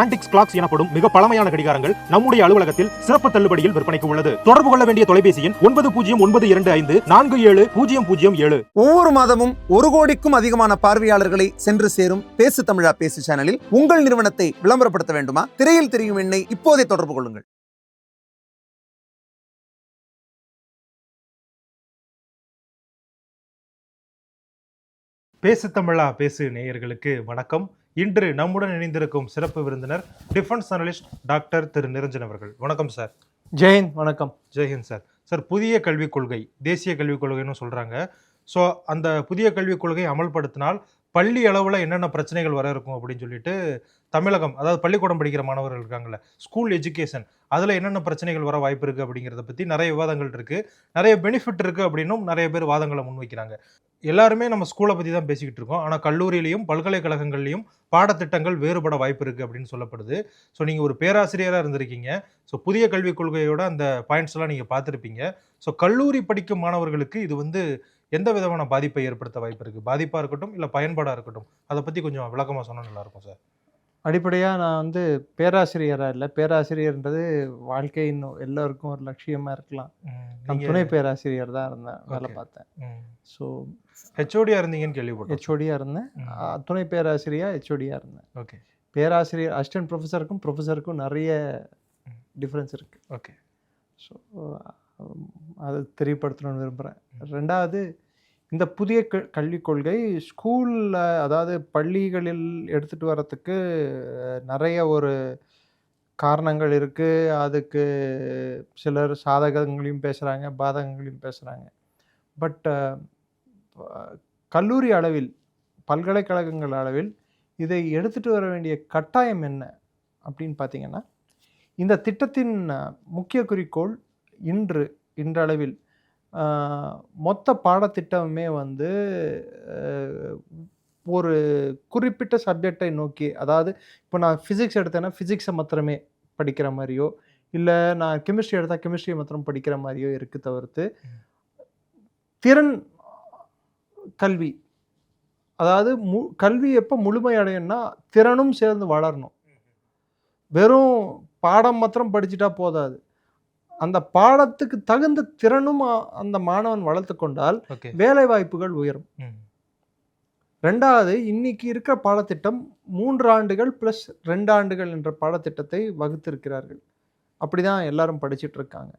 Antics clocks எனப்படும் மிக பழமையான கடிகாரங்கள் நம்முடைய அலுவலகத்தில் சிறப்பு தள்ளுபடியில் விற்பனைக்கு உள்ளது. தொடர்பு கொள்ள வேண்டிய தொலைபேசி எண் ஒன்பது பூஜ்ஜியம் ஒன்பது இரண்டு ஐந்து நான்கு ஏழு பூஜ்ஜியம் பூஜ்ஜியம் ஏழு. ஒவ்வொரு மாதமும் ஒரு கோடிக்கும் அதிகமான பார்வையாளர்களை சென்று சேரும் பேசு தமிழா பேசு சேனலில் உங்கள் நிறுவனத்தை விளம்பரப்படுத்த வேண்டுமா? திரையில் தெரியும் எண்ணை இப்போதே தொடர்பு கொள்ளுங்கள். பேசு தமிழா பேசு நேயர்களுக்கு வணக்கம். இன்று நம்முடன் இணைந்திருக்கும் சிறப்பு விருந்தினர் defence analyst doctor Thiru Niranjan அவர்கள். வணக்கம் சார் ஜெயந்த் வணக்கம். ஜெய்ஹிந்த் சார் சார் புதிய கல்விக் கொள்கை தேசிய கல்விக் கொள்கைன்னு சொல்கிறாங்க ஸோ அந்த புதிய கல்விக் கொள்கை அமல்படுத்தினால் பள்ளி அளவில் என்னென்ன பிரச்சனைகள் வர இருக்கும் அப்படின்னு சொல்லிட்டு தமிழகம் அதாவது பள்ளிக்கூடம் படிக்கிற மாணவர்கள் இருக்காங்கல்ல ஸ்கூல் எஜுகேஷன் அதில் என்னென்ன பிரச்சனைகள் வர வாய்ப்பு இருக்குது அப்படிங்கிறத பற்றி நிறைய விவாதங்கள் இருக்குது நிறைய பெனிஃபிட் இருக்குது அப்படின்னும் நிறைய பேர் வாதங்களை முன்வைக்கிறாங்க. எல்லாருமே நம்ம ஸ்கூலை பற்றி தான் பேசிக்கிட்டு இருக்கோம். ஆனால் கல்லூரியிலையும் பல்கலைக்கழகங்கள்லையும் பாடத்திட்டங்கள் வேறுபட வாய்ப்பு இருக்குது அப்படின்னு சொல்லப்படுது. ஸோ நீங்கள் ஒரு பேராசிரியராக இருந்திருக்கீங்க. ஸோ புதிய கல்விக் கொள்கையோட அந்த பாயிண்ட்ஸ் எல்லாம் நீங்கள் பார்த்துருப்பீங்க. ஸோ கல்லூரி படிக்கும் மாணவர்களுக்கு இது வந்து எந்த விதமான பாதிப்பை ஏற்படுத்த வாய்ப்பு இருக்குது பாதிப்பாக இருக்கட்டும் இல்லை பயன்பாடாக இருக்கட்டும். அதை பற்றி கொஞ்சம் விளக்கமாக சொன்னால் நல்லாயிருக்கும் சார் அடிப்படையாக நான் வந்து பேராசிரியராக இல்லை. பேராசிரியர்ன்றது வாழ்க்கையின் எல்லோருக்கும் ஒரு லட்சியமாக இருக்கலாம். நான் துணை பேராசிரியர் தான் இருந்தேன் வேலை. பார்த்தேன். ஸோ ஹெச்ஓடியாக இருந்தீங்கன்னு கேள்விப்பட்டேன் ஹெச்ஓடியாக இருந்தேன். துணை பேராசிரியர் ஹெச்ஓடியாக இருந்தேன். ஓகே. பேராசிரியர் அசிஸ்டன்ட் ப்ரொஃபஸருக்கும் ப்ரொஃபஸருக்கும் நிறைய. டிஃப்ரென்ஸ் இருக்குது ஓகே. ஸோ அதை தெரியப்படுத்தணும்னு விரும்புகிறேன் ரெண்டாவது இந்த புதிய க கல்விக் கொள்கை ஸ்கூலில் அதாவது பள்ளிகளில் எடுத்துகிட்டு வரத்துக்கு நிறைய ஒரு காரணங்கள் இருக்குது அதுக்கு சிலர் சாதகங்களையும் பேசுகிறாங்க பாதகங்களையும் பேசுகிறாங்க பட் கல்லூரி அளவில் பல்கலைக்கழகங்கள் அளவில் இதை எடுத்துகிட்டு வர வேண்டிய கட்டாயம் என்ன அப்படின்னு பார்த்தீங்கன்னா இந்த திட்டத்தின் முக்கிய குறிக்கோள் இன்று இன்றளவில் மொத்த பாடத்திட்டமுமே வந்து ஒரு குறிப்பிட்ட சப்ஜெக்டை நோக்கி அதாவது இப்போ நான் ஃபிசிக்ஸ் எடுத்தேன்னா ஃபிசிக்ஸை மாத்திரமே படிக்கிற மாதிரியோ இல்லை நான் கெமிஸ்ட்ரி எடுத்தால் கெமிஸ்ட்ரியை மாத்திரம் படிக்கிற மாதிரியோ இருக்கு தவிர்த்து திறன் கல்வி அதாவது மு கல்வி எப்போ முழுமையடையணும்னா திறனும் சேர்ந்து வளரணும். வெறும் பாடம் மாத்திரம் படிச்சுட்டா போதாது. அந்த பாடத்துக்கு தகுந்த திறனும் அந்த மாணவன் வளர்த்து கொண்டால் வேலை வாய்ப்புகள் உயரும். ரெண்டாவது இன்னைக்கு இருக்கிற பாடத்திட்டம் மூன்று ஆண்டுகள் ப்ளஸ் ரெண்டு ஆண்டுகள் என்ற பாடத்திட்டத்தை வகுத்திருக்கிறார்கள். அப்படிதான் எல்லாரும் படிச்சிட்டு இருக்காங்க.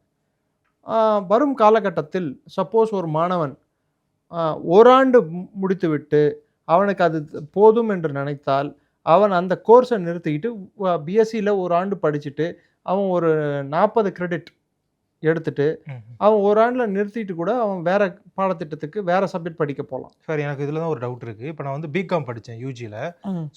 வரும் காலகட்டத்தில் சப்போஸ் ஒரு மாணவன் ஓராண்டு முடித்துவிட்டு அவனுக்கு அது போதும் என்று நினைத்தால் அவன் அந்த கோர்ஸை நிறுத்திக்கிட்டு பிஎஸ்சியில் ஒரு ஆண்டு படிச்சுட்டு அவன் ஒரு நாற்பது கிரெடிட் எடுத்துட்டு அவன் ஒரு ஆண்டில் நிறுத்திட்டு கூட அவன் வேற பாடத்திட்டத்துக்கு வேற சப்ஜெக்ட் படிக்க போகலாம் சார் எனக்கு இதில் தான் ஒரு டவுட் இருக்குது இப்போ நான் வந்து பிகாம் படித்தேன் யூஜியில்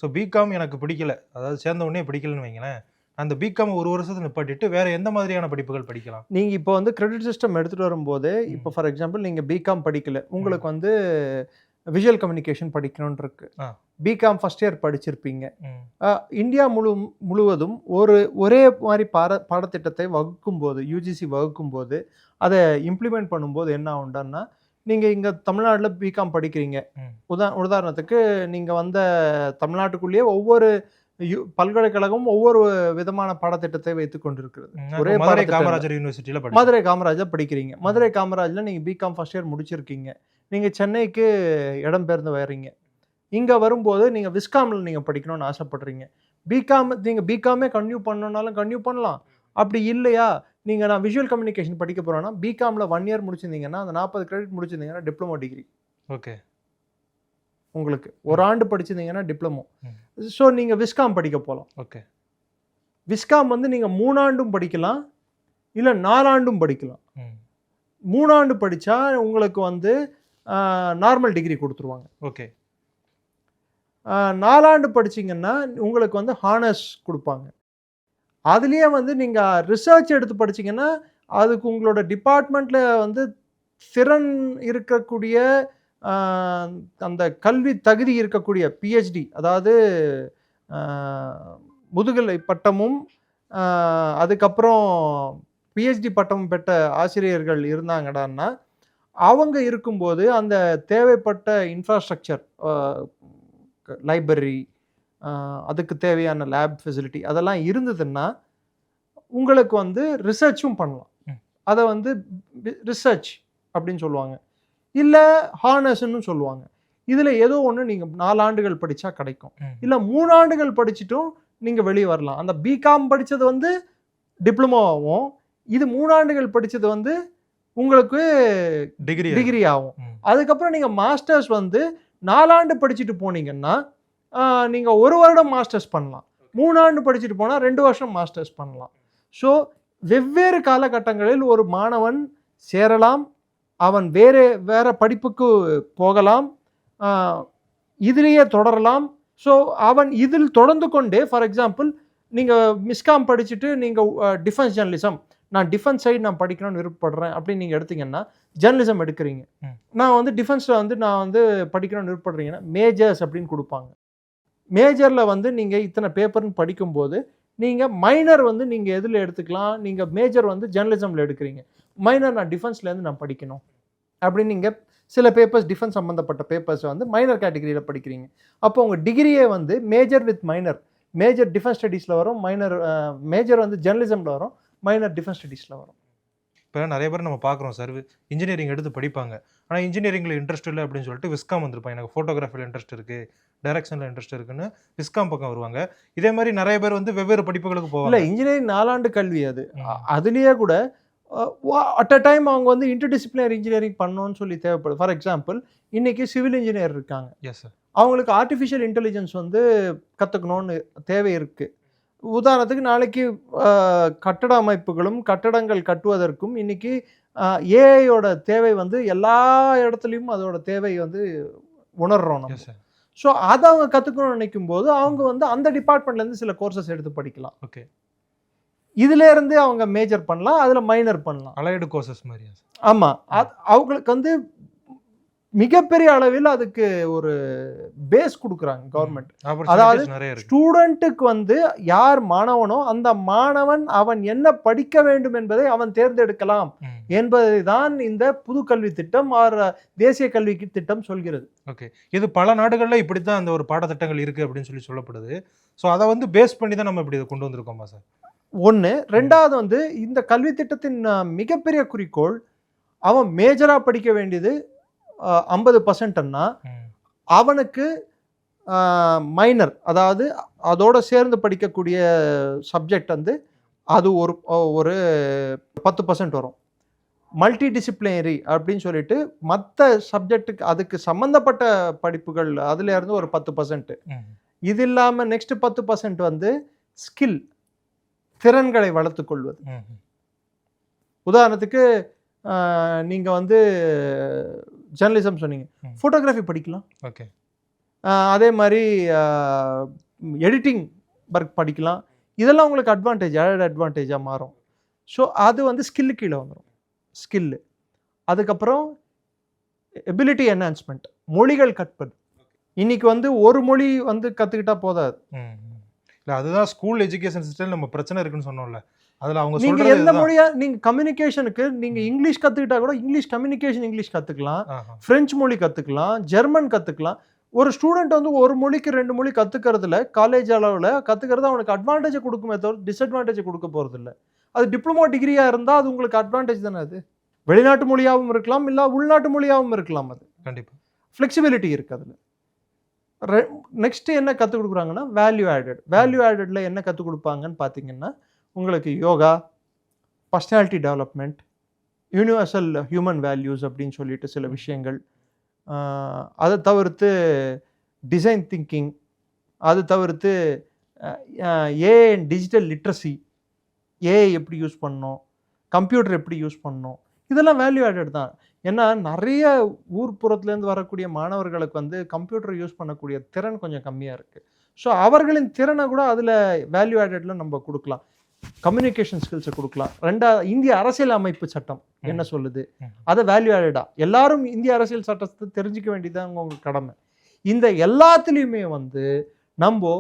ஸோ பிகாம் எனக்கு பிடிக்கல. அதாவது சேர்ந்த உடனே பிடிக்கலன்னு வைங்களேன். அந்த பிகாம் ஒரு வருஷத்தை நிப்பாட்டிட்டு வேற எந்த மாதிரியான படிப்புகள் படிக்கலாம்? நீங்கள் இப்போ வந்து கிரெடிட் சிஸ்டம் எடுத்துகிட்டு வரும்போது. இப்போ ஃபார் எக்ஸாம்பிள் நீங்கள் பிகாம் படிக்கல. உங்களுக்கு வந்து விஷுவல் கம்யூனிகேஷன் படிக்கணும்னு இருக்கு. பிகாம் ஃபர்ஸ்ட் இயர் படிச்சிருப்பீங்க. இந்தியா முழு முழுவதும் ஒரு ஒரே மாதிரி பாட பாடத்திட்டத்தை வகுக்கும்போது யூஜிசி வகுக்கும்போது அதை இம்ப்ளிமெண்ட் பண்ணும்போது என்ன ஆகும்டான்னா நீங்கள் இங்கே தமிழ்நாட்டில் பிகாம் படிக்கிறீங்க. உதா உதாரணத்துக்கு நீங்கள் வந்த தமிழ்நாட்டுக்குள்ளேயே ஒவ்வொரு பல்கலைக்கழகமும் ஒவ்வொரு விதமான பாடத்திட்டத்தை வைத்து கொண்டிருக்கிறது. ஒரே மதுரை. காமராஜர் யூனிவர்சிட்டியில் மதுரை காமராஜர் படிக்கிறீங்க. மதுரை காமராஜில் நீங்கள் பிகாம் ஃபர்ஸ்ட் இயர் முடிச்சிருக்கீங்க. நீங்கள் சென்னைக்கு இடம்பெயர்ந்து வர்றீங்க. இங்கே வரும்போது நீங்கள் விஸ்காமில் நீங்கள் படிக்கணும்னு ஆசைப்படுறீங்க. பிகாம் நீங்கள் பிகாமே கன்டினியூ பண்ணணுன்னாலும் கன்டினியூ பண்ணலாம். அப்படி இல்லையா? நீங்கள் நான் விஷுவல் கம்யூனிகேஷன் படிக்க போகிறேன்னா பிகாமில் ஒன் இயர் முடிச்சிருந்தீங்கன்னா அந்த நாற்பது கிரெடிட் முடிச்சிருந்தீங்கன்னா டிப்ளமோ டிகிரி ஓகே உங்களுக்கு. ஒரு ஆண்டு படிச்சிருந்தீங்கன்னா டிப்ளமோ. ஸோ நீங்கள் விஸ்காம் படிக்க போகலாம் ஓகே விஸ்காம் வந்து நீங்கள் மூணாண்டும் படிக்கலாம். இல்லை நாலாண்டும் படிக்கலாம். மூணாண்டு படித்தா உங்களுக்கு வந்து நார்மல் டிகிரி கொடுத்துருவாங்க. ஓகே நாலாண்டு படிச்சீங்கன்னா உங்களுக்கு வந்து ஹானர்ஸ் கொடுப்பாங்க. அதுலேயே வந்து நீங்கள் ரிசர்ச் எடுத்து படிச்சீங்கன்னா அதுக்கு உங்களோட டிபார்ட்மெண்ட்டில் வந்து திறன் இருக்கக்கூடிய அந்த கல்வி தகுதி இருக்கக்கூடிய பிஹெச்டி அதாவது முதுகலை பட்டமும் அதுக்கப்புறம் பிஹெச்டி பட்டம் பெற்ற ஆசிரியர்கள் இருந்தாங்கடான்னா அவங்க இருக்கும்போது அந்த தேவைப்பட்ட இன்ஃப்ராஸ்ட்ரக்சர் லைப்ரரி அதுக்கு தேவையான லேப் ஃபெசிலிட்டி அதெல்லாம் இருந்ததுன்னா உங்களுக்கு வந்து ரிசர்ச்சும் பண்ணலாம். அதை வந்து ரிசர்ச் அப்படின்னு சொல்லுவாங்க. இல்லை ஹானர்ஸ்னு சொல்லுவாங்க. இதில் ஏதோ ஒன்று நீங்கள் நாலாண்டுகள் படித்தா கிடைக்கும். இல்லை மூணு ஆண்டுகள் படிச்சுட்டும் நீங்கள் வெளியே வரலாம். அந்த பிகாம் படித்தது வந்து டிப்ளமோவாகவும் இது மூணு ஆண்டுகள் படித்தது வந்து உங்களுக்கு டிகிரி டிகிரி ஆகும். அதுக்கப்புறம் நீங்கள் மாஸ்டர்ஸ் வந்து நாலாண்டு படிச்சுட்டு போனீங்கன்னா நீங்கள் ஒரு வருடம் மாஸ்டர்ஸ் பண்ணலாம். மூணாண்டு படிச்சுட்டு போனால் ரெண்டு வருஷம் மாஸ்டர்ஸ் பண்ணலாம். ஸோ வெவ்வேறு காலகட்டங்களில் ஒரு மாணவன் சேரலாம். அவன் வேறு வேற படிப்புக்கு போகலாம். இதிலேயே தொடரலாம். ஸோ அவன் இதில் தொடர்ந்து கொண்டே ஃபார் எக்ஸாம்பிள் நீங்கள் மிஸ்காம் படிச்சுட்டு நீங்கள் டிஃபென்ஸ் ஜேர்னலிசம் நான் டிஃபென்ஸ் சைடு நான் படிக்கணும்னு விருப்பப்படுறேன் அப்படின்னு நீங்கள் எடுத்தீங்கன்னா ஜேர்னலிசம் எடுக்கிறீங்க. நான் வந்து டிஃபென்ஸில் வந்து நான் வந்து படிக்கணும்னு விருப்பப்படுறீங்கன்னா மேஜர்ஸ் அப்படின்னு கொடுப்பாங்க. மேஜரில் வந்து நீங்கள் இத்தனை பேப்பர்னு படிக்கும்போது நீங்கள் மைனர் வந்து நீங்கள் எதில் எடுத்துக்கலாம்? நீங்கள் மேஜர் வந்து ஜேர்னலிசமில் எடுக்கிறீங்க. மைனர் நான் டிஃபென்ஸ்லேருந்து நான் படிக்கணும். அப்படின்னு நீங்கள் சில பேப்பர்ஸ் டிஃபென்ஸ் சம்மந்தப்பட்ட பேப்பர்ஸ் வந்து மைனர் கேட்டகரியில் படிக்கிறீங்க. அப்போ உங்கள் டிகிரியே வந்து major with minor major defence ஸ்டடீஸில் வரும் மைனர் மேஜர் வந்து ஜேர்னலிசமில் வரும். மைனர் டிஃபென்ஸ் ஸ்டடீஸில் வரும். இப்போ நிறைய பேர் நம்ம பார்க்குறோம் சார் இன்ஜினியரிங் எடுத்து படிப்பாங்க. ஆனால் இன்ஜினியரிங்கில் இன்ட்ரெஸ்ட் இல்லை அப்படின்னு சொல்லிட்டு விஸ்காம் வந்திருப்பாங்க. எனக்கு ஃபோட்டோகிராஃபியில் இன்ட்ரெஸ்ட் இருக்குது டைரக்ஷனில் இன்ட்ரெஸ்ட் இருக்குன்னு விஸ்காம் பக்கம் வருவாங்க. இதே மாதிரி நிறைய பேர் வந்து வெவ்வேறு படிப்புகளுக்கு இல்லை போவாங்க இன்ஜினியரிங் நாலாண்டு கல்வி அது. அதுலேயே கூட அட் அ டைம் அவங்க வந்து இன்டர்டிசிப்ளினரி இன்ஜினியரிங் பண்ணணும்னு சொல்லி தேவைப்படுது. ஃபார் எக்ஸாம்பிள் இன்னைக்கு சிவில் இன்ஜினியர் இருக்காங்க. எஸ் சார் அவங்களுக்கு ஆர்டிஃபிஷியல் இன்டெலிஜென்ஸ் வந்து கற்றுக்கணும்னு தேவை இருக்குது உதாரணத்துக்கு நாளைக்கு கட்டட அமைப்புகளும் கட்டடங்கள் கட்டுவதற்கும் இன்னைக்கு ஏஐயோட தேவை வந்து எல்லா இடத்துலையும் அதோட தேவை வந்து உணர்றோம் நம்ம. ஸோ அதை அவங்க கற்றுக்கணும்னு நினைக்கும் போது அவங்க வந்து அந்த டிபார்ட்மெண்ட்லேருந்து சில கோர்சஸ் எடுத்து படிக்கலாம். ஓகே இதுல இருந்து அவங்க மேஜர் பண்ணலாம் அதில் மைனர் பண்ணலாம். அலைடு கோர்சஸ் மாதிரியா சார் ஆமாம் அவங்களுக்கு வந்து மிகப்பெரிய அளவில் அதுக்கு ஒரு பேஸ் கொடுக்குறாங்க கவர்மெண்ட் அதாவது ஸ்டூடெண்ட்டுக்கு வந்து யார் மாணவனோ அந்த மாணவன் அவன் என்ன படிக்க வேண்டும் என்பதை அவன் தேர்ந்தெடுக்கலாம். என்பதை தான் இந்த புது கல்வி திட்டம் ஆர் தேசிய கல்வி திட்டம் சொல்கிறது. இது பல நாடுகளில் இப்படி தான் அந்த ஒரு பாடத்திட்டங்கள் இருக்குது அப்படின்னு சொல்லி சொல்லப்படுது. ஸோ அதை வந்து பேஸ் பண்ணி தான் நம்ம இப்படி கொண்டு வந்திருக்கோமா சார் ஒன்று ரெண்டாவது வந்து இந்த கல்வி திட்டத்தின் மிகப்பெரிய குறிக்கோள் அவன் மேஜராக படிக்க வேண்டியது ஐம்பது பர்சன்ட்னா ம். அவனுக்கு மைனர் அதாவது அதோட சேர்ந்து படிக்கக்கூடிய சப்ஜெக்ட் வந்து அது ஒரு ஒரு பத்து பர்சன்ட் வரும் மல்டி டிசிப்ளினரி அப்படின்னு சொல்லிட்டு மற்ற சப்ஜெக்ட்டுக்கு அதுக்கு சம்மந்தப்பட்ட படிப்புகள் அதுல இருந்து ஒரு பத்து பர்சன்ட் ம். இது இல்லாமல் நெக்ஸ்ட் பத்து பர்சன்ட் வந்து ஸ்கில் திறன்களை வளர்த்துக் கொள்வது. உதாரணத்துக்கு நீங்கள் வந்து ஜேர்னலிசம் சொன்னீங்க. ஃபோட்டோகிராஃபி படிக்கலாம். ஓகே. அதே மாதிரி எடிட்டிங் ஒர்க் படிக்கலாம். இதெல்லாம் உங்களுக்கு அட்வான்டேஜ் ஆடட் அட்வான்டேஜாக மாறும். ஸோ அது வந்து ஸ்கில்லு கீழே வந்துடும் ஸ்கில்லு அதுக்கப்புறம் எபிலிட்டி என்ஹான்ஸ்மெண்ட் மொழிகள் கற்பது. இன்னைக்கு வந்து ஒரு மொழி வந்து கற்றுக்கிட்டா போதாது. இல்ல அதுதான் ஸ்கூல் எஜுகேஷன் சிஸ்டம் நம்ம பிரச்சனை இருக்குன்னு சொன்னோம்ல. அதுல அவங்க நீங்க சொல்றது எந்த இதுதான். மொழியா நீங்க கம்யூனிகேஷனுக்கு நீங்க இங்கிலீஷ் கத்துக்கிட்டா கூட இங்கிலீஷ் கம்யூனிகேஷன் இங்கிலீஷ் கத்துக்கலாம். ஆஹா. பிரெஞ்சு மொழி கத்துக்கலாம். ஜெர்மன் கத்துக்கலாம். ஒரு ஸ்டூடெண்ட் வந்து ஒரு மொழிக்கு ரெண்டு மொழி கத்துக்கிறதுல காலேஜ் அளவில் கத்துக்கிறது அவனுக்கு அட்வான்டேஜ் கொடுக்குமே தவிர டிஸ்அட்வான்டேஜ் கொடுக்க இல்ல அது டிப்ளமோ டிகிரியா இருந்தா அது உங்களுக்கு அட்வான்டேஜ் தானே அது? வெளிநாட்டு மொழியாகவும் இருக்கலாம் இல்ல உள்நாட்டு மொழியாகவும் இருக்கலாம் அது. கண்டிப்பா. ஃப்ளெக்சிபிலிட்டி இருக்கு அதில். நெக்ஸ்ட் என்ன கற்றுக் கொடுக்குறாங்கன்னா வேல்யூ ஆடட் வேல்யூ ஆடட்ல என்ன கற்றுக் கொடுப்பாங்கன்னு பார்த்தீங்கன்னா உங்களுக்கு yoga personality development universal human values அப்படின்னு சொல்லிட்டு சில விஷயங்கள் அதை தவிர்த்து டிசைன் திங்கிங் அது தவிர்த்து ஏஐ டிஜிட்டல் லிட்ரஸி ஏஐ எப்படி யூஸ் பண்ணோம் கம்ப்யூட்டர் எப்படி யூஸ் பண்ணோம் இதெல்லாம் வேல்யூ ஆடட் தான். ஏன்னா நிறைய ஊர்ப்புறத்துலேருந்து வரக்கூடிய மாணவர்களுக்கு வந்து கம்ப்யூட்டர் யூஸ் பண்ணக்கூடிய திறன் கொஞ்சம் கம்மியாக இருக்குது ஸோ அவர்களின் திறனை கூட அதில் வேல்யூ ஆடடில் நம்ம கொடுக்கலாம். கம்யூனிகேஷன் ஸ்கில்ஸை கொடுக்கலாம். ரெண்டா இந்திய அரசியல் அமைப்பு சட்டம் என்ன சொல்லுது. அதை வேல்யூ ஆடடா எல்லாரும் இந்திய அரசியல் சட்டத்தை தெரிஞ்சுக்க வேண்டியது உங்க கடமை. இந்த எல்லாத்துலேயுமே வந்து நம்ம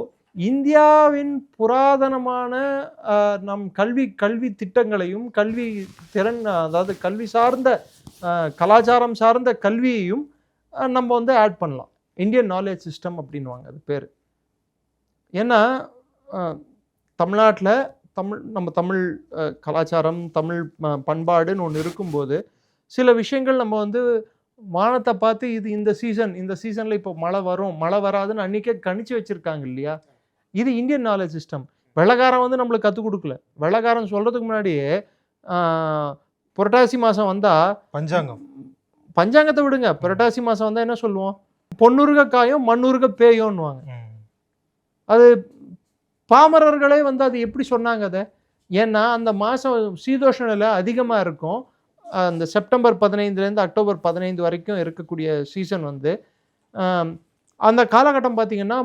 இந்தியாவின் புராதனமான நம் கல்வி கல்வி திட்டங்களையும் கல்வி திறன் அதாவது கல்வி சார்ந்த கலாச்சாரம் சார்ந்த கல்வியையும் நம்ம வந்து ஆட் பண்ணலாம். இந்தியன் நாலேஜ் சிஸ்டம் அப்படின்வாங்க அது பேர். ஏன்னா தமிழ்நாட்டில் தமிழ் நம்ம தமிழ் கலாச்சாரம் தமிழ் பண்பாடுன்னு ஒன்று இருக்கும்போது சில விஷயங்கள் நம்ம வந்து வானத்தை பார்த்து இது இந்த சீசன் இந்த சீசனில் இப்போ மழை வரும் மழை வராதுன்னு அன்றைக்கே கணிச்சு வச்சுருக்காங்க இல்லையா? இது இந்தியன் நாலேஜ் சிஸ்டம் வெள்ளக்காரன் வந்து நம்மளுக்கு கற்றுக் கொடுக்கல. வெள்ளக்காரன் சொல்கிறதுக்கு முன்னாடியே புரட்டாசி மாதம் வந்தால் பஞ்சாங்கம். பஞ்சாங்கத்தை விடுங்க. புரட்டாசி மாதம் வந்தால் என்ன சொல்லுவோம்? பொன்னுருக காயும் மண்ணுருக பேயோன்னுவாங்க. ம். அது பாமரர்களே வந்து அது எப்படி சொன்னாங்க அதை? ஏன்னா அந்த மாதம் சீதோஷ நிலை அதிகமாக இருக்கும். அந்த செப்டம்பர் பதினைந்துலேருந்து அக்டோபர் பதினைந்து வரைக்கும் இருக்கக்கூடிய சீசன் வந்து. அந்த காலகட்டம் பார்த்திங்கன்னா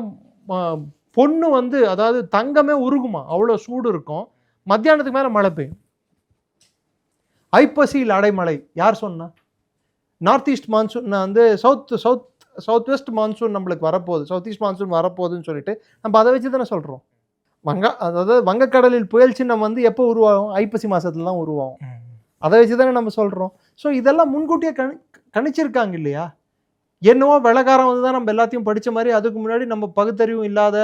பொண்ணு வந்து அதாவது தங்கமே உருகுமா? அவ்வளோ சூடு இருக்கும். மத்தியானத்துக்கு மேலே மழை பெய்யும். ஐப்பசியில் அடைமழை. யார் சொன்னா? நார்த் ஈஸ்ட் மான்சூன் வந்து south south south west monsoon நம்மளுக்கு வரப்போகுது. சவுத் ஈஸ்ட் மான்சூன் வரப்போகுதுன்னு சொல்லிட்டு நம்ம அதை வச்சு தானே சொல்கிறோம் வங்க அதாவது வங்கக்கடலில் புயல் சின்னம் வந்து எப்போ உருவாகும்? ஐப்பசி மாசத்துல தான் உருவாகும். அதை வச்சு தானே நம்ம சொல்கிறோம் ஸோ இதெல்லாம் முன்கூட்டியே கணி கணிச்சிருக்காங்க இல்லையா? என்னவோ வெள்ளக்காரன் வந்து தான் நம்ம எல்லாத்தையும் படித்த மாதிரி அதுக்கு முன்னாடி நம்ம பகுத்தறிவும் இல்லாத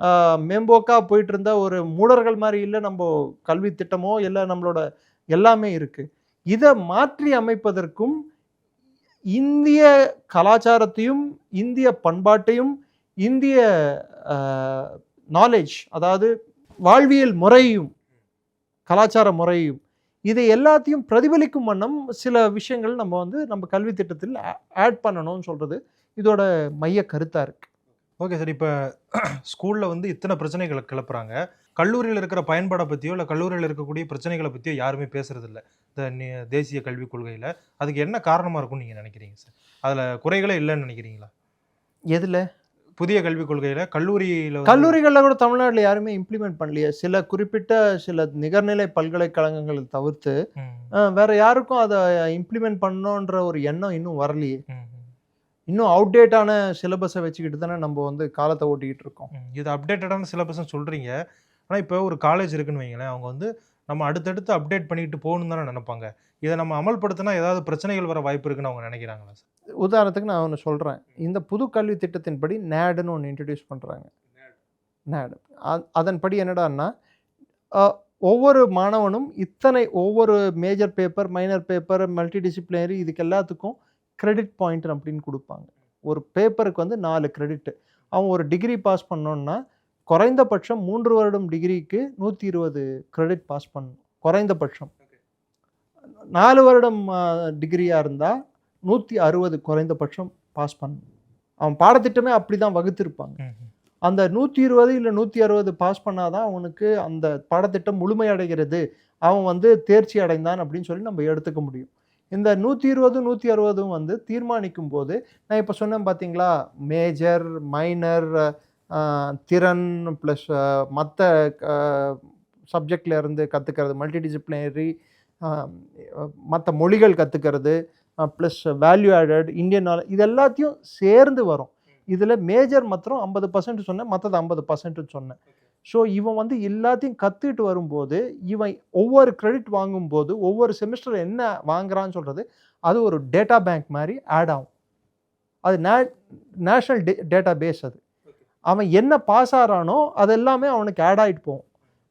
ஆஹ், மேம்போக்கா போயிட்டு இருந்த ஒரு மூடர்கள் மாதிரி இல்லை நம்ம கல்வி திட்டமோ இல்லை நம்மளோட எல்லாமே இருக்குது இதை மாற்றி அமைப்பதற்கும் இந்திய கலாச்சாரத்தையும் இந்திய பண்பாட்டையும் இந்திய நாலேஜ் அதாவது வாழ்வியல் முறையும் கலாச்சார முறையும் இதை எல்லாத்தையும் பிரதிபலிக்கும் வண்ணம் சில விஷயங்கள் நம்ம வந்து நம்ம கல்வி திட்டத்தில் ஆட் பண்ணணும்னு சொல்றது இதோட மைய கருத்தா இருக்கு. ஓகே சார் இப்போ ஸ்கூலில் வந்து இத்தனை பிரச்சனைகளை கிளப்புறாங்க. கல்லூரியில் இருக்கிற பயன்பாடை பற்றியோ இல்லை கல்லூரியில் இருக்கக்கூடிய பிரச்சனைகளை பற்றியோ யாருமே பேசுறது இல்ல இந்த தேசிய கல்விக் கொள்கையில். அதுக்கு என்ன காரணமாக இருக்கும்னு நீங்கள் நினைக்கிறீங்க சார்? அதில் குறைகளே இல்லைன்னு நினைக்கிறீங்களா? எதுல? புதிய கல்விக் கொள்கையில் கல்லூரியில் கல்லூரிகளில் கூட தமிழ்நாட்டில் யாருமே இம்ப்ளிமெண்ட் பண்ணலையே. சில குறிப்பிட்ட சில நிகர்நிலை பல்கலைக்கழகங்களை தவிர்த்து வேற யாருக்கும் அதை இம்ப்ளிமெண்ட் பண்ணணுன்ற ஒரு எண்ணம் இன்னும் வரலையே. இன்னும் அவுடேட்டான சிலபஸை வச்சுக்கிட்டு தானே நம்ம வந்து காலத்தை ஓட்டிக்கிட்டு இருக்கோம். இது அப்டேட்டடான சிலபஸ்ன்னு சொல்கிறீங்க ஆனால் இப்போ ஒரு காலேஜ் இருக்குன்னு வைங்களேன். அவங்க வந்து நம்ம அடுத்தடுத்து அப்டேட் பண்ணிட்டு போகணும்னு தானே நினைப்பாங்க. இதை நம்ம அமல்படுத்தினா ஏதாவது பிரச்சனைகள் வர வாய்ப்பு இருக்குன்னு அவங்க நினைக்கிறாங்களா சார்? உதாரணத்துக்கு நான் ஒன்று சொல்கிறேன் இந்த புது கல்வி திட்டத்தின்படி நேடுன்னு ஒன்று இன்ட்ரடியூஸ் பண்ணுறாங்க நேடு அதன்படி என்னடான்னா ஒவ்வொரு மாணவனும் இத்தனை ஒவ்வொரு major paper minor paper multidisciplinary இதுக்கு எல்லாத்துக்கும் கிரெடிட் பாயிண்ட் அப்படின்னு கொடுப்பாங்க. ஒரு பேப்பருக்கு வந்து நாலு கிரெடிட் அவன் ஒரு டிகிரி பாஸ் பண்ணோன்னா குறைந்தபட்சம் மூன்று வருடம் டிகிரிக்கு நூற்றி இருபது கிரெடிட் பாஸ் பண்ணணும். குறைந்தபட்சம். நாலு வருடம் டிகிரியாக இருந்தால் நூற்றி அறுபது குறைந்தபட்சம் பாஸ் பண்ணணும். அவன் பாடத்திட்டமே அப்படி தான் வகுத்திருப்பாங்க அந்த நூற்றி இருபது இல்லை நூற்றி அறுபது பாஸ் பண்ணாதான் அவனுக்கு அந்த பாடத்திட்டம் முழுமையடைகிறது அவன் வந்து தேர்ச்சி அடைந்தான் அப்படின்னு சொல்லி நம்ம எடுத்துக்க முடியும். இந்த நூற்றி இருபது நூற்றி அறுபதும் வந்து தீர்மானிக்கும் போது நான் இப்போ சொன்னேன் பார்த்தீங்களா மேஜர் மைனர் திறன் ப்ளஸ் மற்ற சப்ஜெக்டில் இருந்து கற்றுக்கிறது மல்டி டிசிப்ளினரி மற்ற மொழிகள் கற்றுக்கிறது plus value added Indian knowledge இது எல்லாத்தையும் சேர்ந்து வரும். இதில் மேஜர் மாத்திரம் ஐம்பது பர்சன்ட் சொன்னேன் மற்றது ஐம்பது பர்சன்ட் சொன்னேன். ஸோ இவன் வந்து எல்லாத்தையும் கற்றுக்கிட்டு வரும்போது இவன் ஒவ்வொரு கிரெடிட் வாங்கும்போது ஒவ்வொரு செமிஸ்டர் என்ன வாங்குறான்னு சொல்கிறது அது ஒரு டேட்டா பேங்க் மாதிரி ஆட் ஆகும். அது நே நேஷ்னல் டே டேட்டா பேஸ் அது. அவன் என்ன பாஸ் ஆகிறானோ அது எல்லாமே அவனுக்கு ஆட் ஆகிட்டு போகும்.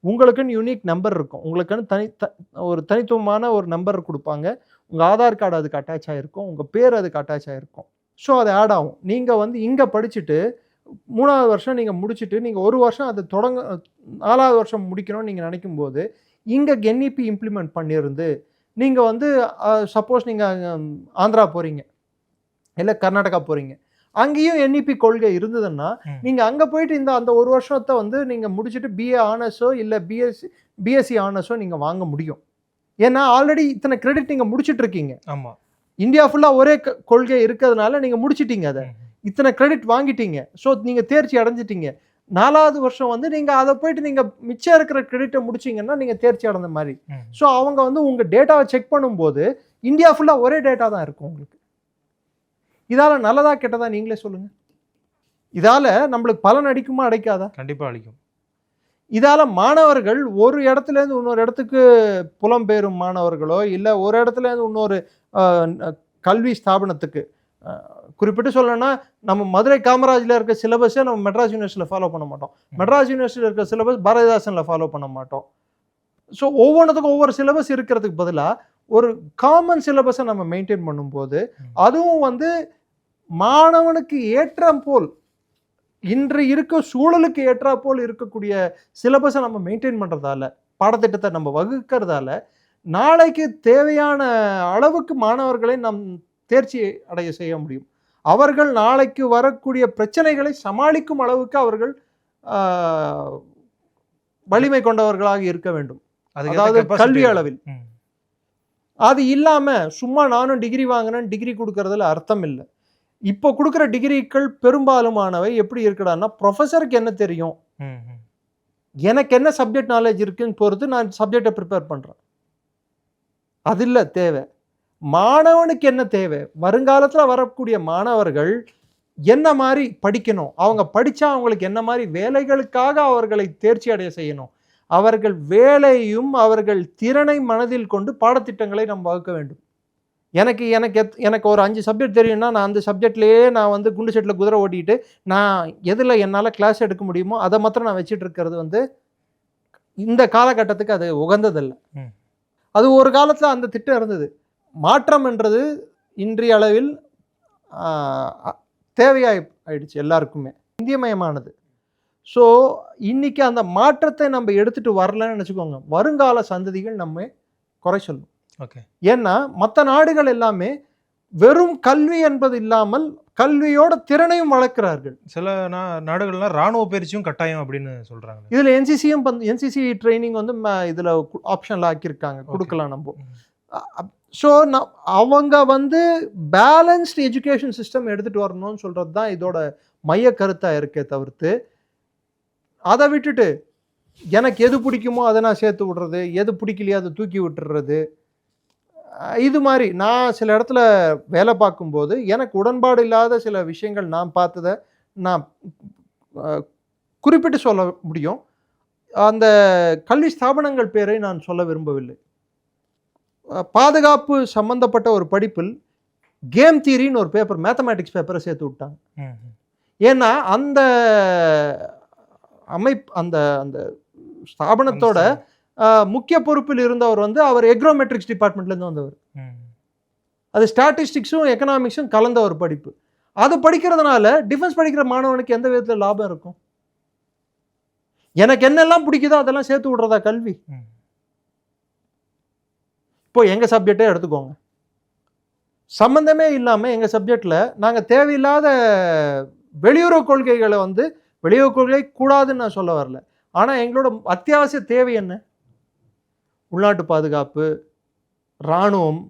உங்களுக்குன்னு யூனிக் நம்பர் இருக்கும். உங்களுக்குன்னு தனி த ஒரு தனித்துவமான ஒரு நம்பர் கொடுப்பாங்க. உங்கள் ஆதார் கார்டு அதுக்கு அட்டாச் ஆகிருக்கும் உங்கள் பேர் அதுக்கு அட்டாச் ஆகிருக்கும் ஸோ அது ஆட் ஆகும். நீங்கள் வந்து இங்கே படிச்சுட்டு மூணாவது வருஷம் நீங்கள் முடிச்சுட்டு நீங்கள் ஒரு வருஷம் அதை தொடங்க நாலாவது வருஷம் முடிக்கணும்னு நீங்கள் நினைக்கும் போது இங்கே என்இபி இம்ப்ளிமெண்ட் பண்ணியிருந்து நீங்கள் வந்து சப்போஸ் நீங்கள் ஆந்திரா போகிறீங்க இல்லை கர்நாடகா போகிறீங்க அங்கேயும் என்இபி கொள்கை இருந்ததுன்னா. நீங்கள் அங்கே போயிட்டு இந்த அந்த ஒரு வருஷத்தை வந்து நீங்கள் முடிச்சுட்டு பிஏ ஆனர்ஸோ இல்லை பிஎஸ்சி பிஎஸ்சி ஆனர்ஸோ நீங்கள் வாங்க முடியும். ஏன்னா ஆல்ரெடி இத்தனை கிரெடிட் நீங்கள் முடிச்சிட்டு இருக்கீங்க ஆமாம் இந்தியா ஃபுல்லாக ஒரே கொள்கை இருக்கிறதுனால நீங்கள் முடிச்சிட்டீங்க அதை. இத்தனை கிரெடிட் வாங்கிட்டீங்க. ஸோ நீங்கள் தேர்ச்சி அடைஞ்சிட்டீங்க. நாலாவது வருஷம் வந்து நீங்கள் அதை போயிட்டு நீங்கள் மிச்சம் இருக்கிற கிரெடிட்டை முடிச்சீங்கன்னா நீங்கள் தேர்ச்சி அடைந்த மாதிரி. ஸோ அவங்க வந்து உங்கள் டேட்டாவை செக் பண்ணும்போது இந்தியா ஃபுல்லாக ஒரே டேட்டா தான் இருக்கும் உங்களுக்கு. இதால் நல்லதா கெட்டதா நீங்களே சொல்லுங்கள் இதால் நம்மளுக்கு பலன் அடிக்குமா அடைக்காதா? கண்டிப்பாக அளிக்கும் இதால் மாணவர்கள் ஒரு இடத்துலேருந்து இன்னொரு இடத்துக்கு புலம்பெயரும் மாணவர்களோ இல்லை ஒரு இடத்துலேருந்து இன்னொரு கல்வி ஸ்தாபனத்துக்கு குறிப்பிட்டு சொல்லணும்னா நம்ம மதுரை காமராஜில் இருக்க சிலபஸை நம்ம மெட்ராஸ் யூனிவர்சிட்டியில் ஃபாலோ பண்ண மாட்டோம். மெட்ராஸ் யூனிவர்சிட்டியில் இருக்க சிலபஸ் பாரதிதாசனில் ஃபாலோ பண்ண மாட்டோம். ஸோ ஒவ்வொன்றுத்துக்கும் ஒவ்வொரு சிலபஸ் இருக்கிறதுக்கு பதிலாக ஒரு காமன் சிலபஸை நம்ம மெயின்டைன் பண்ணும்போது அதுவும் வந்து மாணவனுக்கு ஏற்ற போல் இன்று இருக்க சூழலுக்கு ஏற்றா போல் இருக்கக்கூடிய சிலபஸை நம்ம மெயின்டைன் பண்ணுறதால பாடத்திட்டத்தை நம்ம வகுக்கிறதால நாளைக்கு தேவையான அளவுக்கு மாணவர்களை நம் தேர்ச்சி அடைய செய்ய முடியும் அவர்கள் நாளைக்கு வரக்கூடிய பிரச்சனைகளை சமாளிக்கும் அளவுக்கு அவர்கள் வலிமை கொண்டவர்களாக இருக்க வேண்டும் அதாவது கல்வி. அளவில். அது இல்லாம சும்மா நானும் டிகிரி வாங்கினேன் டிகிரி கொடுக்கறதுல அர்த்தம் இல்லை. இப்போ கொடுக்குற டிகிரிகள் பெரும்பாலுமானவை எப்படி இருக்குடான்னா ப்ரொஃபஸருக்கு என்ன தெரியும். எனக்கு என்ன சப்ஜெக்ட் நாலேஜ் இருக்குன்னு பொறுத்து நான் சப்ஜெக்டை ப்ரிப்பேர் பண்ணுறேன் அது இல்லை தேவை. மாணவனுக்கு என்ன தேவை? வருங்காலத்தில் வரக்கூடிய மாணவர்கள் என்ன மாதிரி படிக்கணும்? அவங்க படித்தா அவங்களுக்கு என்ன மாதிரி வேலைகளுக்காக அவர்களை தேர்ச்சி அடைய செய்யணும்? அவர்கள் வேலையும் அவர்கள் திறனை மனதில் கொண்டு பாடத்திட்டங்களை நம்ம வகுக்க வேண்டும். எனக்கு எனக்கு எத்- எனக்கு ஒரு அஞ்சு சப்ஜெக்ட் தெரியும்னா நான் அந்த சப்ஜெக்ட்லேயே நான் வந்து குண்டு செட்டில் குதிரை ஓட்டிட்டு நான் எதில் என்னால் கிளாஸ் எடுக்க முடியுமோ அதை மாத்திரம் நான் வச்சுட்டு இருக்கிறது வந்து இந்த காலகட்டத்துக்கு அது உகந்ததல்ல. அது ஒரு காலத்தில் அந்த திட்டம் இருந்தது. மாற்றம் என்றது இன்றைய அளவில் தேவையாய் ஆயிடுச்சு எல்லாருக்குமே. இந்தியமயமானது. ஸோ இன்னைக்கு அந்த மாற்றத்தை நம்ம எடுத்துட்டு வரலன்னு நினச்சிக்கோங்க. வருங்கால சந்ததிகள் நம்ம குறை சொல்லும். ஓகே ஏன்னா மற்ற நாடுகள் எல்லாமே வெறும் கல்வி என்பது இல்லாமல் கல்வியோட திறனையும் வளர்க்கிறார்கள். சில நாடுகள்லாம் ராணுவ பயிற்சியும் கட்டாயம் அப்படின்னு சொல்றாங்க. இதில் என்சிசியும் என்சிசி ட்ரைனிங் வந்து இதுல ஆப்ஷனில் ஆக்கியிருக்காங்க. கொடுக்கலாம் நம்ம. ஸோ அவங்க வந்து பேலன்ஸ்டு எஜுகேஷன் சிஸ்டம் எடுத்துட்டு வரணும்னு சொல்றது தான் இதோட மைய கருத்தா இருக்கே தவிர்த்து அதை விட்டுட்டு எனக்கு எது பிடிக்குமோ அதை நான் சேர்த்து விடுறது எது பிடிக்கலையோ அதை தூக்கி விட்டுறது. இது மாதிரி நான் சில இடத்துல வேலை பார்க்கும்போது எனக்கு உடன்பாடு இல்லாத சில விஷயங்கள் நான் பார்த்ததை நான் குறிப்பிட்டு சொல்ல முடியும். அந்த கல்வி ஸ்தாபனங்கள் பேரை நான் சொல்ல விரும்பவில்லை. பாதுகாப்பு சம்பந்தப்பட்ட ஒரு படிப்பில் கேம் தியரின்னு ஒரு பேப்பர் மேத்தமேட்டிக்ஸ் பேப்பரை சேர்த்து விட்டாங்க. ஏன்னா அந்த அமைப் அந்த அந்த ஸ்தாபனத்தோட முக்கிய பொறுப்பில் இருந்தவர் வந்து அவர் எக்ரோமெட்ரிக்ஸ் டிபார்ட்மெண்ட்லேருந்து வந்தவர். அது ஸ்டாட்டிஸ்டிக்ஸும் எக்கனாமிக்ஸும் கலந்த ஒரு படிப்பு. அது படிக்கிறதுனால டிஃபென்ஸ் படிக்கிற மாணவனுக்கு எந்த விதத்தில் லாபம் இருக்கும்? எனக்கு என்னெல்லாம் பிடிக்குதோ அதெல்லாம் சேர்த்து விடுறதா கல்வி. இப்போ எங்கள் சப்ஜெக்டே எடுத்துக்கோங்க. சம்மந்தமே இல்லாமல் எங்கள் சப்ஜெக்டில் நாங்கள் தேவையில்லாத வெளியுறவு கொள்கைகளை வந்து வெளியுறவு கொள்கை கூடாதுன்னு நான் சொல்ல வரல. ஆனால் எங்களோட அத்தியாவசிய தேவை என்ன? உள்நாட்டு பாதுகாப்பு இராணுவம்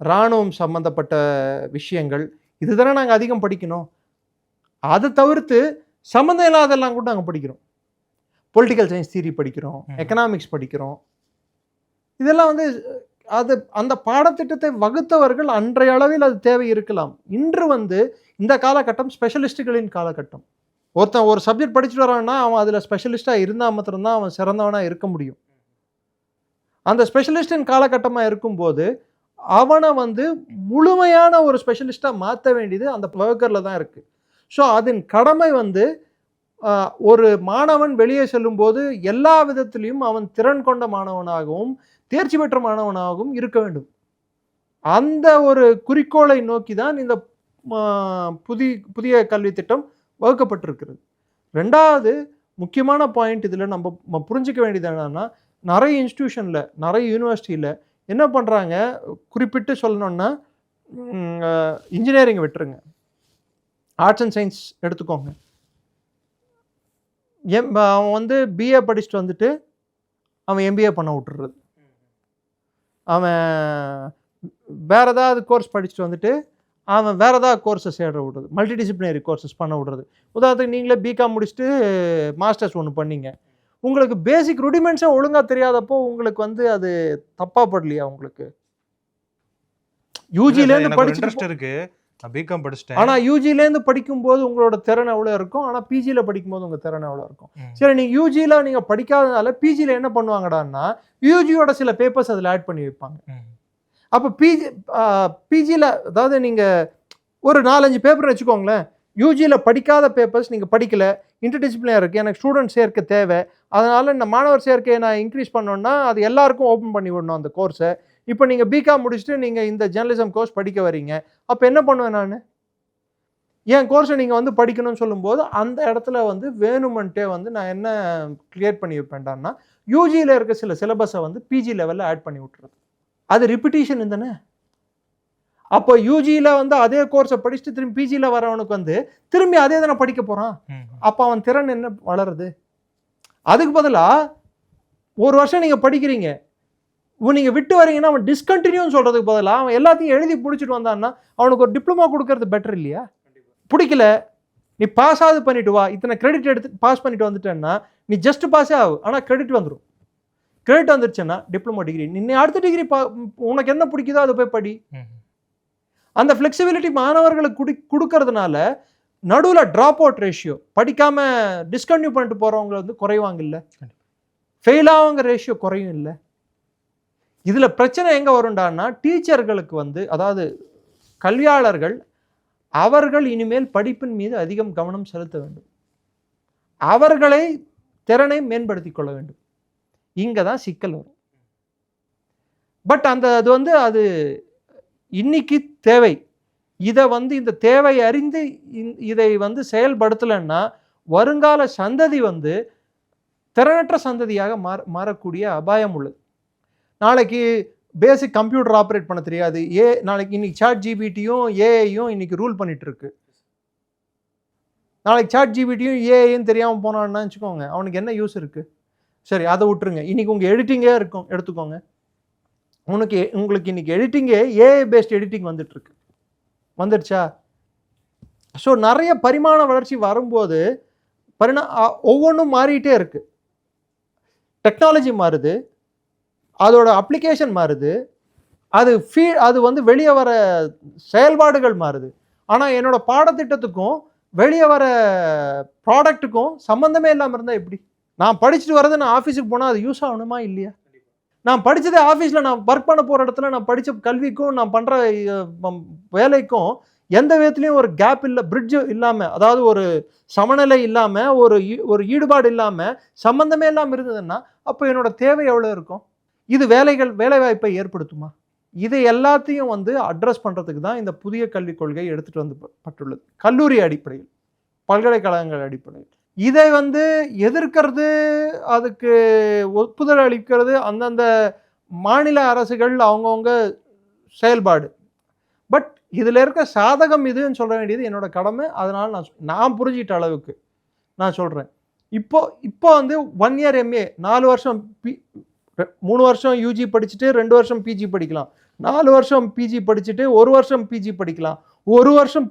இராணுவம் சம்பந்தப்பட்ட விஷயங்கள். இதுதானே நாங்கள் அதிகம் படிக்கணும். அதை தவிர்த்து சம்மந்தம் இல்லாதெல்லாம் கூட நாங்கள் படிக்கிறோம். பொலிட்டிக்கல் சயின்ஸ் தியரி படிக்கிறோம். எக்கனாமிக்ஸ் படிக்கிறோம். இதெல்லாம் வந்து அது அந்த பாடத்திட்டத்தை வகுத்தவர்கள் அன்றைய அளவில் அது தேவை இருக்கலாம். இன்று வந்து இந்த காலகட்டம் ஸ்பெஷலிஸ்ட்டுகளின் காலகட்டம். ஒருத்தன் ஒரு சப்ஜெக்ட் படிச்சுட்டு வரான்னா அவன் அதில் ஸ்பெஷலிஸ்ட்டாக இருந்தால் மாத்திரம்தான் அவன் சிறந்தவனாக இருக்க முடியும். அந்த ஸ்பெஷலிஸ்டின் காலகட்டமாக இருக்கும்போது அவனை வந்து முழுமையான ஒரு ஸ்பெஷலிஸ்ட்டாக மாற்ற வேண்டியது அந்த வகுக்கரில் தான் இருக்குது ஸோ அதன் கடமை வந்து ஒரு மாணவன் வெளியே செல்லும்போது எல்லா விதத்திலையும் அவன் திறன் கொண்ட மாணவனாகவும் தேர்ச்சி பெற்ற மாணவனாகவும் இருக்க வேண்டும். அந்த ஒரு குறிக்கோளை நோக்கி தான் இந்த ஆஹ், புதிய கல்வி திட்டம் வகுக்கப்பட்டிருக்கிறது. ரெண்டாவது முக்கியமான பாயிண்ட் இதில் நம்ம புரிஞ்சிக்க வேண்டியது என்னன்னா நிறைய இன்ஸ்டியூஷனில் நிறைய யூனிவர்சிட்டியில் என்ன பண்ணுறாங்க குறிப்பிட்டு சொல்லணும்னா இன்ஜினியரிங் விட்டுருங்க. ஆர்ட்ஸ் அண்ட் சயின்ஸ் எடுத்துக்கோங்க. எம் அவன் வந்து பிஏ படிச்சுட்டு வந்துட்டு அவன் எம்பிஏ பண்ண விட்டுறது. அவன் வேறு ஏதாவது கோர்ஸ் படிச்சுட்டு வந்துட்டு அவன் வேற ஏதாவது கோர்ஸஸ் சேர விடுறது. மல்டி டிசிப்ளினரி கோர்சஸ் பண்ண விடுறது. உதாரணத்துக்கு நீங்களே பிகாம் முடிச்சுட்டு மாஸ்டர்ஸ் ஒன்று பண்ணீங்க. உங்களுக்கு பேசிக் ருடிமெண்ட்ஸே ஒழுங்காக தெரியாதப்போ உங்களுக்கு வந்து அது தப்பா படலையா உங்களுக்கு? யூஜிலேருந்து படிச்சுட்டு இன்ட்ரெஸ்ட் இருக்கு. பிகாம் படிச்சிட்டேன். ஆனால் யூஜிலேருந்து படிக்கும்போது உங்களோட திறன் எவ்வளோ இருக்கும்? ஆனால் பிஜியில் படிக்கும்போது உங்கள் திறன் எவ்வளோ இருக்கும். சரி நீங்கள் யூஜியில் நீங்கள் படிக்காதனால பிஜியில் என்ன பண்ணுவாங்கடான்னா யூஜியோட சில பேப்பர்ஸ் அதில் ஆட் பண்ணி வைப்பாங்க. அப்போ பிஜி பிஜியில் அதாவது நீங்கள் ஒரு நாலஞ்சு பேப்பர் வச்சுக்கோங்களேன். யூஜியில் படிக்காத பேப்பர்ஸ் நீங்கள் படிக்கலை. இன்டர்டிசிப்ளினாக இருக்குது எனக்கு ஸ்டூடெண்ட் சேர்க்க தேவை. அதனால் இந்த மாணவர் சேர்க்கையை நான் இன்க்ரீஸ் பண்ணோன்னா அது எல்லாருக்கும் ஓப்பன் பண்ணி விடணும் அந்த கோர்ஸை இப்போ நீங்கள் பிகாம் முடிச்சுட்டு நீங்கள் இந்த ஜேர்னலிசம் கோர்ஸ் படிக்க வரீங்க. அப்போ என்ன பண்ணுவேன் நான்? என் கோர்ஸை நீங்கள் வந்து படிக்கணும்னு சொல்லும்போது அந்த இடத்துல வந்து வேணுமென்ட்டே வந்து நான் என்ன க்ளியர் பண்ணி வைப்பேன்டான்னா யூஜியில் இருக்க சில சிலபஸை வந்து பிஜி லெவலில் ஆட் பண்ணி விட்டுறது. அது ரிப்பிட்டேஷன் தானே? அப்போ யூஜியில் வந்து அதே கோர்ஸை படிச்சுட்டு திரும்பி பிஜியில் வரவனுக்கு வந்து திரும்பி அதே தானே படிக்க போகிறான். அப்போ அவன் திறன் என்ன வளருது? அதுக்கு பதிலாக ஒரு வருஷம் நீங்கள் படிக்கிறீங்க. நீங்கள் விட்டு வரீங்கன்னா அவன் டிஸ்கண்டினியூன்னு சொல்கிறதுக்கு பதிலாக அவன் எல்லாத்தையும் எழுதி முடிச்சுட்டு வந்தான்னா அவனுக்கு ஒரு டிப்ளமா கொடுக்கறது பெட்டர் இல்லையா? பிடிக்கல. நீ பாஸ் ஆகுது பண்ணிட்டு வா. இத்தனை கிரெடிட் எடுத்து பாஸ் பண்ணிட்டு வந்துட்டேன்னா நீ ஜஸ்ட் பாஸே ஆகு. ஆனால் கிரெடிட் வந்துடும் கிரெடிட் வந்துருச்சுன்னா டிப்ளமோ டிகிரி நீ அடுத்த டிகிரி பா உனக்கு என்ன பிடிக்குதோ அதை போய் படி. அந்த ஃப்ளெக்சிபிலிட்டி மாணவர்களுக்கு குடி கொடுக்கறதுனால நடுவில் ட்ராப் அவுட் ரேஷியோ படிக்காம டிஸ்கன்டினியூ பண்ணிட்டு போறவங்க வந்து குறைவாங்க இல்லை? ஃபெயில் ஆகுங்க ரேஷியோ குறையும் இல்லை? இதில் பிரச்சனை எங்கே வரும்டான்னா டீச்சர்களுக்கு வந்து அதாவது கல்வியாளர்கள் அவர்கள் இனிமேல் படிப்பின் மீது அதிகம் கவனம் செலுத்த வேண்டும். அவர்களை திறனை மேம்படுத்திக் கொள்ள வேண்டும். இங்கே தான் சிக்கல் வரும். பட் அந்த அது வந்து அது இன்னைக்கு தேவை. இதை வந்து இந்த தேவை அறிந்து இந்- இதை வந்து செயல்படுத்தலைன்னா வருங்கால சந்ததி வந்து திறனற்ற சந்ததியாக மாற மாறக்கூடிய அபாயம் உள்ளது. நாளைக்கு பேசிக் கம்ப்யூட்டர் ஆப்ரேட் பண்ண தெரியாது. ஏ நாளைக்கு இன்னைக்கு சாட் ஜிபிடியும் ஏஐயும் இன்னைக்கு ரூல் பண்ணிட்டு இருக்கு நாளைக்கு சாட் ஜிபிடியும் ஏஐயும் தெரியாமல் போனான்னு வச்சுக்கோங்க அவனுக்கு என்ன யூஸ் இருக்குது சரி அதை விட்டுருங்க. இன்னைக்கு உங்கள் எடிட்டிங்கே இருக்கும். எடுத்துக்கோங்க. உனக்கு உங்களுக்கு இன்னைக்கு எடிட்டிங்கே ஏஐ பேஸ்ட் எடிட்டிங் வந்துட்டுருக்கு. வந்துடுச்சா? ஸோ நிறைய பரிமாண வளர்ச்சி வரும்போது பரிணா ஒவ்வொன்றும் மாறிட்டே இருக்குது டெக்னாலஜி மாறுது. அதோட அப்ளிகேஷன் மாறுது. அது ஃபீ அது வந்து வெளியே வர செயல்பாடுகள் மாறுது. ஆனால் என்னோட பாடத்திட்டத்துக்கும் வெளியே வர ப்ராடக்ட்டுக்கும் சம்மந்தமே இல்லாமல் இருந்தால் எப்படி? நான் படிச்சுட்டு வரது நான் ஆஃபீஸுக்கு போனால் அது யூஸ் ஆகணுமா இல்லையா? நான் படித்ததே ஆஃபீஸில் நான் ஒர்க் பண்ண போகிற இடத்துல நான் படித்த கல்விக்கும் நான் பண்ணுற வேலைக்கும் எந்த விதத்துலையும் ஒரு கேப் இல்லை பிரிட்ஜ் இல்லாமல் அதாவது ஒரு சமநிலை இல்லாமல் ஒரு ஒரு ஈடுபாடு இல்லாமல் சம்மந்தமே இல்லாமல் இருந்ததுன்னா அப்போ என்னோட தேவை எவ்வளோ இருக்கும்? இது வேலைகள் வேலைவாய்ப்பை ஏற்படுத்துமா? இதை எல்லாத்தையும் வந்து அட்ரஸ் பண்ணுறதுக்கு தான் இந்த புதிய கல்விக் கொள்கை எடுத்துகிட்டு வந்து பட்டுள்ளது. கல்லூரி அடிப்படையில் பல்கலைக்கழகங்கள் அடிப்படையில். இதை வந்து எதிர்க்கிறது அதுக்கு ஒப்புதல் அளிக்கிறது அந்தந்த மாநில அரசுகள் அவங்கவுங்க செயல்பாடு. பட் இதில் இருக்க சாதகம் இதுன்னு சொல்ல வேண்டியது என்னோட கடமை. அதனால் நான் நான் புரிஞ்சிட்ட அளவுக்கு நான் சொல்கிறேன் இப்போ இப்போ வந்து ஒன் இயர் எம்ஏ நாலு வருஷம் பி மூணு வருஷம் யூஜி படிச்சுட்டு ரெண்டு வருஷம் பிஜி படிக்கலாம். நாலு வருஷம் பிஜி படிச்சுட்டு ஒரு வருஷம் பிஜி படிக்கலாம். ஒரு வருஷம்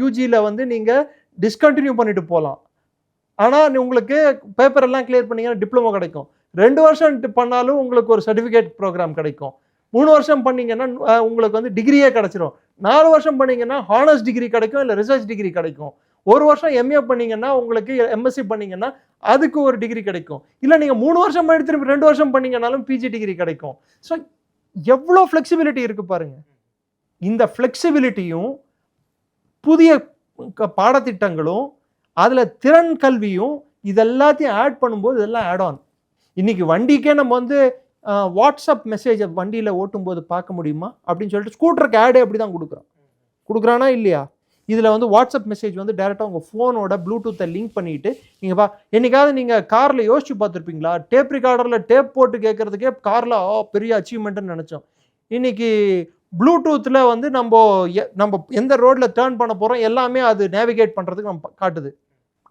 யூஜியில் வந்து நீங்கள் டிஸ்கண்டினியூ பண்ணிட்டு போகலாம். ஆனால் உங்களுக்கு பேப்பர் எல்லாம் கிளியர் பண்ணீங்கன்னா டிப்ளமோ கிடைக்கும். ரெண்டு வருஷம் பண்ணாலும் உங்களுக்கு ஒரு சர்டிஃபிகேட் ப்ரோக்ராம் கிடைக்கும். மூணு வருஷம் பண்ணீங்கன்னா உங்களுக்கு வந்து டிகிரியே கிடச்சிரும். நாலு வருஷம் பண்ணீங்கன்னா ஹானர்ஸ் டிகிரி கிடைக்கும் இல்லை ரிசர்ச் டிகிரி கிடைக்கும். ஒரு வருஷம் எம்ஏ பண்ணீங்கன்னா உங்களுக்கு எம்எஸ்சி பண்ணீங்கன்னா அதுக்கு ஒரு டிகிரி கிடைக்கும். இல்லை நீங்கள் மூணு வருஷம் பண்ணி திரும்பி ரெண்டு வருஷம் பண்ணீங்கனாலும் பிஜி டிகிரி கிடைக்கும். ஸோ எவ்வளோ ஃப்ளெக்சிபிலிட்டி இருக்குது பாருங்கள் இந்த ஃப்ளெக்சிபிலிட்டியும் புதிய க- பாடத்திட்டங்களும் அதில் திறன் கல்வியும் இதெல்லாத்தையும் ஆட் பண்ணும்போது இதெல்லாம் ஆட் ஆன் இன்றைக்கி வண்டிக்கே நம்ம வந்து வாட்ஸ்அப் மெசேஜை வண்டியில் ஓட்டும்போது பார்க்க முடியுமா? அப்படின்னு சொல்லிட்டு ஸ்கூட்டருக்கு ஆடே அப்படி தான் கொடுக்குறோம். கொடுக்குறானா இல்லையா? இதில் வந்து வாட்ஸ்அப் மெசேஜ் வந்து டேரெக்டாக உங்கள் ஃபோனோட ப்ளூடூத்தை லிங்க் பண்ணிட்டு நீங்கள் பா என்னைக்காவது நீங்கள் காரில் யோசிச்சு பார்த்துருப்பீங்களா? டேப் ரிகார்டரில் டேப் போட்டு கேட்குறதுக்கே காரில் ஓ பெரிய அச்சீவ்மெண்ட்டுன்னு நினச்சோம். இன்றைக்கி ப்ளூடூத்தில் வந்து நம்ம எ- நம்ம எந்த ரோட்டில் டேர்ன் பண்ண போகிறோம் எல்லாமே அது நேவிகேட் பண்ணுறதுக்கு நம்ம காட்டுது.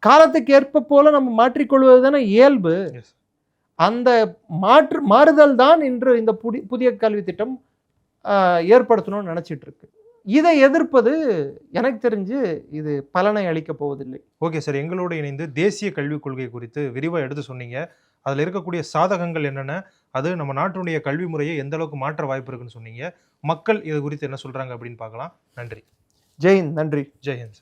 காலத்துக்கு ஏற்ப போல நம்ம மாற்றிக்கொள்வது தானே இயல்பு. அந்த மாற்று மாறுதல் தான் இன்று இந்த புதி புதிய கல்வி திட்டம் ஏற்படுத்தணும்னு நினச்சிட்டு இருக்கு இதை எதிர்ப்பது எனக்கு தெரிஞ்சு இது பலனை அளிக்கப் போவதில்லை. Okay sir. எங்களோடு இணைந்து தேசிய கல்விக் கொள்கை குறித்து விரிவாக எடுத்து சொன்னீங்க. அதில் இருக்கக்கூடிய சாதகங்கள் என்னென்ன? அது நம்ம நாட்டினுடைய கல்வி முறையை எந்த அளவுக்கு மாற்ற வாய்ப்பு இருக்குன்னு சொன்னீங்க. மக்கள் இது குறித்து என்ன சொல்றாங்க அப்படின்னு பார்க்கலாம். நன்றி. ஜெயின் நன்றி. ஜெயஹிந்த்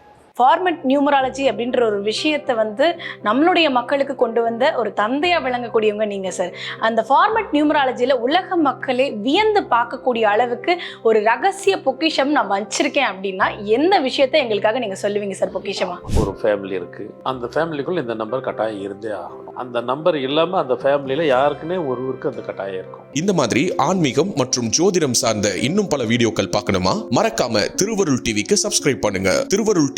ஃபார்மெட் நியூமராலஜி அப்படின்ற ஒரு விஷயத்தை வந்து நம்மளுடைய மக்களுக்கு கொண்டு வந்த ஒரு தந்தையா விளங்கக்கூடியவங்க நீங்க சார் அந்த ஃபார்மெட் நியூமராலஜியில உலக மக்களே வியந்து பார்க்கக்கூடிய அளவுக்கு ஒரு ரகசிய பொக்கிஷம் நான் வச்சிருக்கேன் அப்படின்னா எந்த விஷயத்தை எங்களுக்காக நீங்க சொல்லுவீங்க சார் பொக்கிஷமா? ஒரு ஃபேமிலி இருக்கு. அந்த ஃபேமிலிக்குள்ள இந்த நம்பர் கட்டாயம் இருந்தே ஆகணும். அந்த நம்பர் இல்லாம அந்த ஃபேமிலியில யாருக்குன்னே ஒருவருக்கு அந்த கட்டாயம் இருக்கும். இந்த மாதிரி ஆன்மீகம் மற்றும் ஜோதிடம் சார்ந்த இன்னும் பல வீடியோக்கள் பார்க்கணுமா? மறக்காம திருவருள் டிவிக்கு சப்ஸ்கிரைப் பண்ணுங்க. திருவருள்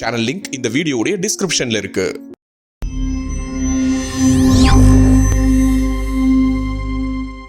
சேனல் லிங்க் இந்த வீடியோடைய டிஸ்கிரிப்ஷன்ல இருக்கு.